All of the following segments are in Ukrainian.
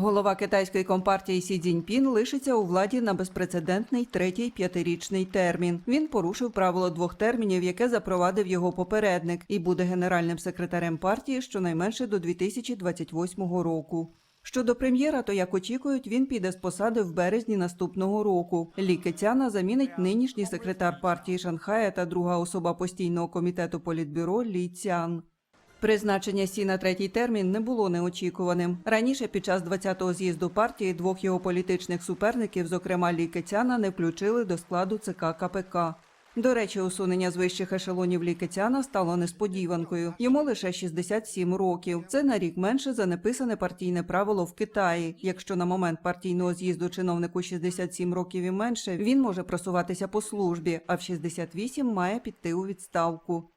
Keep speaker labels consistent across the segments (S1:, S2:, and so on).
S1: Голова китайської компартії Сі Цзіньпін лишиться у владі на безпрецедентний третій п'ятирічний термін. Він порушив правило двох термінів, яке запровадив його попередник, і буде генеральним секретарем партії щонайменше до 2028 року. Щодо прем'єра, то як очікують, він піде з посади в березні наступного року. Лі Кецяна замінить нинішній секретар партії Шанхая та друга особа постійного комітету політбюро Лі Цян. Призначення Сі на третій термін не було неочікуваним. Раніше під час 20-го з'їзду партії двох його політичних суперників, зокрема Лі Кецяна, не включили до складу ЦК КПК. До речі, усунення з вищих ешелонів Лі Кецяна стало несподіванкою. Йому лише 67 років. Це на рік менше за неписане партійне правило в Китаї. Якщо на момент партійного з'їзду чиновнику 67 років і менше, він може просуватися по службі, а в 68 має піти у відставку.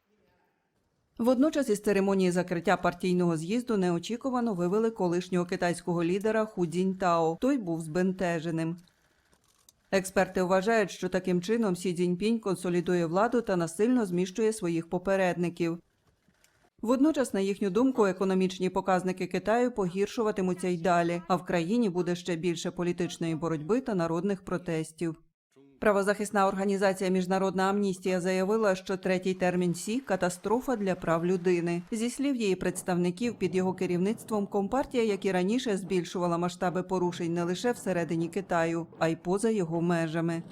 S1: Водночас із церемонії закриття партійного з'їзду неочікувано вивели колишнього китайського лідера Ху Цзіньтао. Той був збентеженим. Експерти вважають, що таким чином Сі Цзіньпінь консолідує владу та насильно зміщує своїх попередників. Водночас, на їхню думку, економічні показники Китаю погіршуватимуться й далі, а в країні буде ще більше політичної боротьби та народних протестів. Правозахисна організація Міжнародна амністія заявила, що третій термін Сі катастрофа для прав людини. Зі слів її представників, під його керівництвом компартія, як і раніше, збільшувала масштаби порушень не лише всередині Китаю, а й поза його межами.